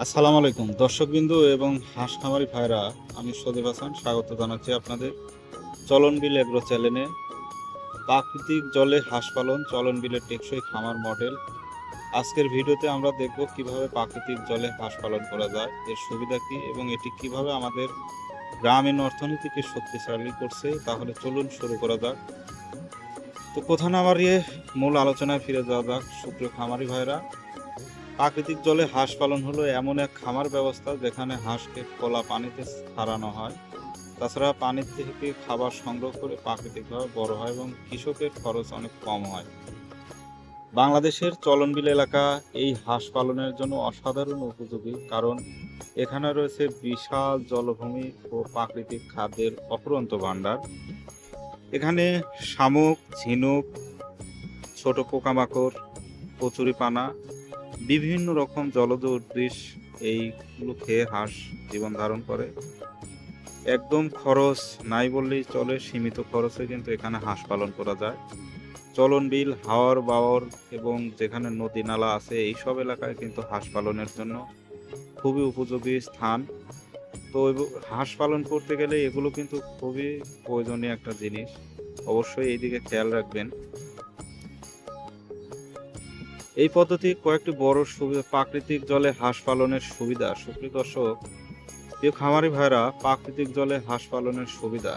আসসালামু আলাইকুম, দর্শকবিন্দু এবং হাঁস খামারি ভাইরা, আমি সদীপ হাসান, স্বাগত জানাচ্ছি আপনাদের চলন বিল এগ্রো চ্যানেলে। প্রাকৃতিক জলে হাঁস পালন, চলন বিলের টেকসই খামার মডেল। আজকের ভিডিওতে আমরা দেখব কীভাবে প্রাকৃতিক জলে হাঁস পালন করা যায়, এর সুবিধা কি এবং এটি কীভাবে আমাদের গ্রামীণ অর্থনীতিকে শক্তিশালী করছে, তাহলে চলুন শুরু করা যাক। তো কোথা না বাড়িয়ে মূল আলোচনায় ফিরে যাওয়া যাক, সুপ্রিয় খামারি ভাইরা। প্রাকৃতিক জলে হাঁস পালন হলো এমন এক খামার ব্যবস্থা যেখানে হাঁসকে খোলা পানিতে ছাড়ানো হয়। তাছাড়া পানির থেকে খাবার সংগ্রহ করে প্রাকৃতিকভাবে বড় হয় এবং কৃষকের খরচ অনেক কম হয়। বাংলাদেশের চলনবিল এলাকা এই হাঁস পালনের জন্য অসাধারণ উপযোগী কারণ এখানে রয়েছে বিশাল জলভূমি ও প্রাকৃতিক খাদ্যের অফুরন্ত ভাণ্ডার। এখানে শামুক, ঝিনুক, ছোট পোকামাকড়, কচুরিপানা বিভিন্ন রকম জলজ উদ্ভিদ এইগুলো খেয়ে হাঁস জীবন ধারণ করে। একদম খরচ নাই বললেই চলে, সীমিত খরচে কিন্তু এখানে হাঁস পালন করা যায়। চলন বিল হাওয়ার বাওয়ার এবং যেখানে নদী নালা আছে এই সব এলাকায় কিন্তু হাঁস পালনের জন্য খুবই উপযোগী স্থান। তো হাঁস পালন করতে গেলে এগুলো কিন্তু খুবই প্রয়োজনীয় একটা জিনিস। অবশ্যই এইদিকে খেয়াল রাখবেন। এই পদ্ধতি কয়েকটি বড় সুবিধা প্রাকৃতিক জলে হাঁস পালনের সুবিধা। সুপ্রিয় দর্শক, প্রিয় খামারি ভাইরা প্রাকৃতিক জলে হাঁস পালনের সুবিধা।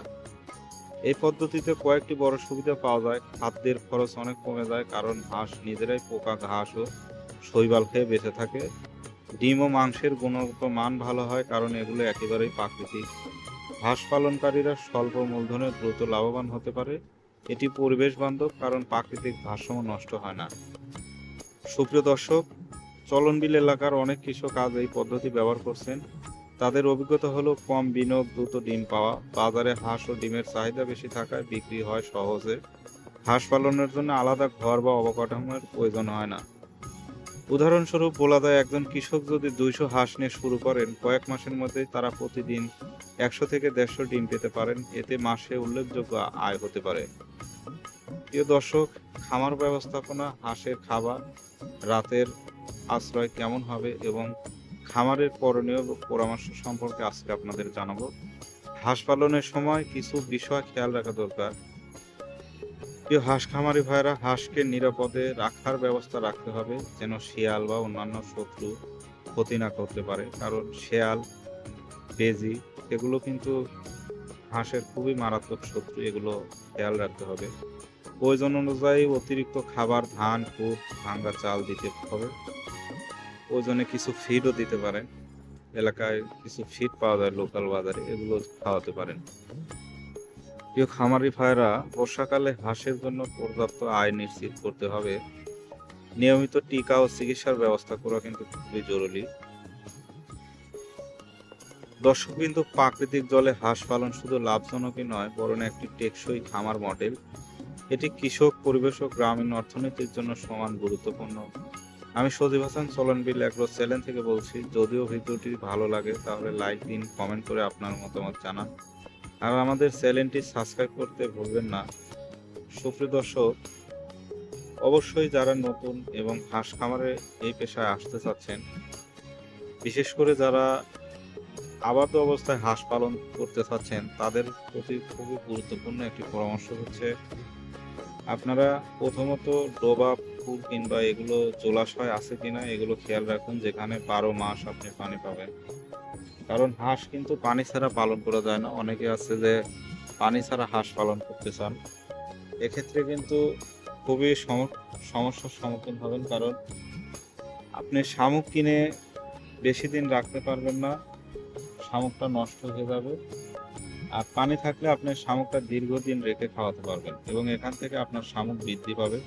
এই পদ্ধতিতে কয়েকটি বড় সুবিধা পাওয়া যায়। খাদ্যের খরচ অনেক কমে যায় কারণ হাঁস নিজেরাই পোকা, ঘাস ও শৈবাল খেয়ে বেঁচে থাকে। ডিম ও মাংসের গুণগত মান ভালো হয় কারণ এগুলো একেবারেই প্রাকৃতিক। হাঁস পালনকারীরা স্বল্প মূলধনে দ্রুত লাভবান হতে পারে। এটি পরিবেশ বান্ধব কারণ প্রাকৃতিক ভারসাম্য নষ্ট হয় না। সুপ্রিয় দর্শক, চলনবিল এলাকার অনেক কৃষক আজ এই পদ্ধতি ব্যবহার করছেন। তাদের অভিজ্ঞতা হলো, কম বিনিয়োগ দ্রুত ডিম পাওয়া, বাজারে হাঁস ও ডিমের চাহিদা বেশি থাকায় বিক্রি হয় সহজে। হাঁস পালনের জন্য আলাদা ঘর বা অবকাঠামোর প্রয়োজন হয় না। উদাহরণস্বরূপ, বলা যায় একজন কৃষক যদি দুইশো হাঁস নিয়ে শুরু করেন, কয়েক মাসের মধ্যে তারা প্রতিদিন একশো থেকে দেড়শো ডিম পেতে পারেন। এতে মাসে উল্লেখযোগ্য আয় হতে পারে। প্রিয় দর্শক, খামার ব্যবস্থাপনা, হাঁসের খাবার রাতের আশ্রয় কেমন হবে এবং খামারের করণীয় পরামর্শ সম্পর্কে আজকে আপনাদের জানাব। হাঁস পালনের সময় কিছু বিষয় খেয়াল রাখা দরকার। প্রিয় হাঁস খামারি ভাইরা হাঁসকে নিরাপদে রাখার ব্যবস্থা রাখতে হবে যেন শিয়াল বা অন্যান্য শত্রু ক্ষতি না করতে পারে। কারণ শিয়াল, বেজি, এগুলো কিন্তু হাঁসের খুবই মারাত্মক শত্রু, এগুলো খেয়াল রাখতে হবে। প্রয়োজন অনুযায়ী অতিরিক্ত খাবার, ধান খুদ ভাঙ্গা চাল দিতে হবে। ওজনে কিছু ফিডও দিতে পারেন। এলাকায় কিছু ফিড পাওয়া যায় লোকাল বাজারে, এগুলো খাওয়াতে পারেন। প্রিয় খামারি ভাইরা বর্ষাকালে হাঁসের জন্য পর্যাপ্ত আয় নিশ্চিত করতে হবে। নিয়মিত টিকা ও চিকিৎসার ব্যবস্থা করা কিন্তু খুবই জরুরি। দর্শক কিন্তু প্রাকৃতিক জলে হাঁস পালন শুধু লাভজনকই নয়, বরং একটি টেকসই খামার মডেল এটি কৃষক, পরিবেশ ও গ্রামীণ অর্থনীতির জন্য সমান গুরুত্বপূর্ণ। আমি সজীব হাসান চলনবিল অ্যাগ্রো চ্যানেল থেকে বলছি, যদিও ভিডিওটি ভালো লাগে, তাহলে লাইক দিন, কমেন্ট করে আপনার মতামত জানান। আর আমাদের চ্যানেলটি সাবস্ক্রাইব করতে ভুলবেন না। সুপ্রিয় দর্শক, অবশ্যই যারা নতুন এবং হাঁস খামারে এই পেশায় আসতে চাচ্ছেন, বিশেষ করে যারা আবাদ অবস্থায় হাঁস পালন করতে চাচ্ছেন, তাদের প্রতি খুবই গুরুত্বপূর্ণ একটি পরামর্শ হচ্ছে আপনারা প্রথমত ডোবা পুকুর কিংবা এগুলো জলাশয় আছে কিনা এগুলো খেয়াল রাখুন, যেখানে বারো মাস আপনি পানি পাবেন। কারণ হাঁস কিন্তু পানি ছাড়া পালন করা যায় না। অনেকে আছে যে পানি ছাড়া হাঁস পালন করতে চান। এক্ষেত্রে কিন্তু খুবই সম- সমস্যার সম্মুখীন হবেন, কারণ আপনি শামুক কিনে বেশি দিন রাখতে পারবেন না, শামুকটা নষ্ট হয়ে যাবে। আর পানি থাকলে আপনি শামুকটা দীর্ঘদিন রেখে খাওয়াতে পারবেন এবং এখান থেকে আপনার শামুক বৃদ্ধি পাবে।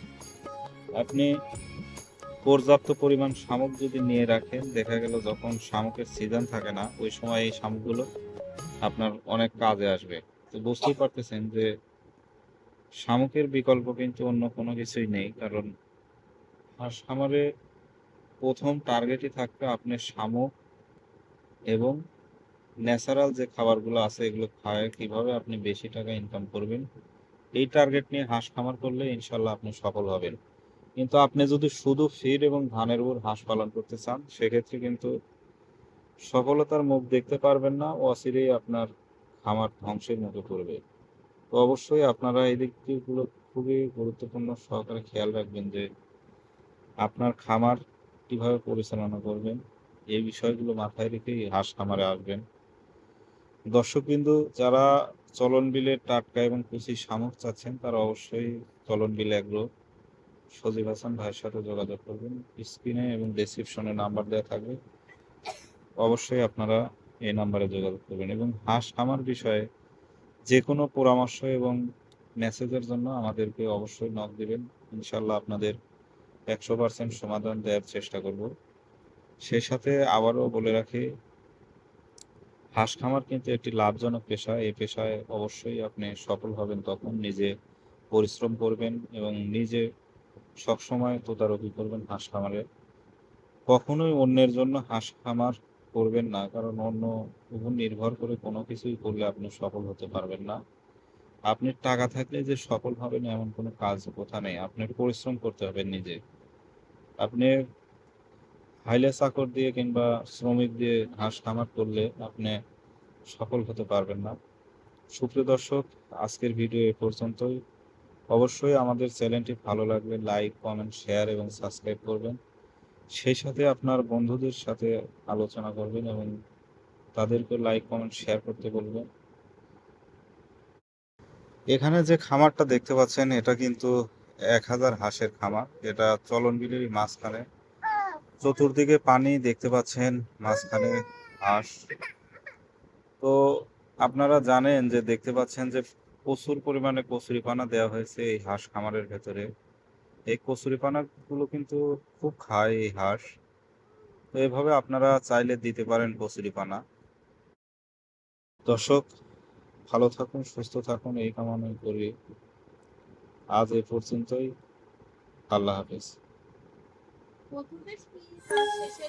আপনি পর্যাপ্ত পরিমাণ শামুক যদি নিয়ে রাখেন, দেখা গেল যখন শামুকের সিজন থাকে না, ওই সময় এই শামুকগুলো আপনার অনেক কাজে আসবে। তো বুঝতেই পারতেছেন যে শামুকের বিকল্প কিন্তু অন্য কোনো কিছুই নেই, কারণ হাঁস খামারে প্রথম টার্গেটই থাকবে আপনি শামুক এবং ন্যাচারাল যে খাবারগুলো আছে, এগুলো খায় কীভাবে আপনি বেশি টাকা ইনকাম করবেন, এই টার্গেট নিয়ে হাঁস খামার করলে ইনশাল্লাহ আপনি সফল হবেন। কিন্তু আপনি যদি শুধু ফিড এবং ধানের উপর হাঁস পালন করতে চান, সেক্ষেত্রে কিন্তু সফলতার মুখ দেখতে পারবেন না অচিরেই আপনার খামার ধ্বংসের মুখে পড়বে। তো অবশ্যই আপনারা এই দিকগুলো খুবই গুরুত্বপূর্ণ সহকারে খেয়াল রাখবেন যে আপনার খামার কীভাবে পরিচালনা করবেন, এই বিষয়গুলো মাথায় রেখেই হাঁস খামারে আসবেন। দর্শকবিন্দু, যারা চলন বিলে টাটকা এবং কুচি শামুক চাচ্ছেন, তারা অবশ্যই চলন বিল এগ্রো সজীব হাসান ভাইয়ের সাথে যোগাযোগ করবেন। স্ক্রিনে এবং ডেসক্রিপশনে নাম্বার দেওয়া থাকবে। অবশ্যই আপনারা এই নাম্বারে যোগাযোগ করবেন এবং হাঁস খামার বিষয়ে যে কোনো পরামর্শ এবং মেসেজের জন্য আমাদেরকে অবশ্যই নক দিবেন। ইনশাল্লাহ আপনাদের একশো পার্সেন্ট সমাধান দেওয়ার চেষ্টা করব। সেই সাথে আবারও বলে রাখি হাঁস খামার কিন্তু একটি লাভজনক পেশা। এই পেশায় অবশ্যই আপনি সফল হবেন তখন নিজে পরিশ্রম করবেন এবং নিজে সবসময় তদারকি করবেন হাঁস খামারে। কখনোই অন্যের জন্য হাঁস খামার করবেন না, কারণ অন্য উপর নির্ভর করে কোনো কিছুই করলে আপনি সফল হতে পারবেন না। আপনি টাকা থাকলে যে সফল হবেন এমন কোনো কাজ কোথা নেই। আপনার পরিশ্রম করতে হবে নিজে। আপনি হাইলে চাকর দিয়ে কিংবা শ্রমিক দিয়ে হাঁস খামার করলে আপনি সফল হতে পারবেন না। সুপ্রিয় দর্শক, আজকের ভিডিও এ পর্যন্তই। অবশ্যই আমাদের চ্যানেলটি ভালো লাগলে লাইক, কমেন্ট, শেয়ার এবং সাবস্ক্রাইব করবেন। সেই সাথে আপনার বন্ধুদের সাথে আলোচনা করবেন এবং তাদেরকে লাইক, কমেন্ট, শেয়ার করতে বলবেন। এখানে যে খামারটা দেখতে পাচ্ছেন, এটা কিন্তু এক হাজার হাঁসের খামার। এটা চলন মাঝখানে। চতুর্দিকে পানি দেখতে পাচ্ছেন, মাঝখানে হাঁস। তো আপনারা জানেন যে দেখতে পাচ্ছেন যে প্রচুর পরিমাণে কচুরিপানা দেওয়া হয়েছে এই হাঁস খামারের ভেতরে। এই কচুরিপানা গুলো কিন্তু খুব খায় এই হাঁস। তো এভাবে আপনারা চাইলে দিতে পারেন কচুরিপানা। দর্শক, ভালো থাকুন, সুস্থ থাকুন, এই কামনাই করি। আজ এ পর্যন্তই। আল্লাহ হাফেজ। প্রথমে শেষে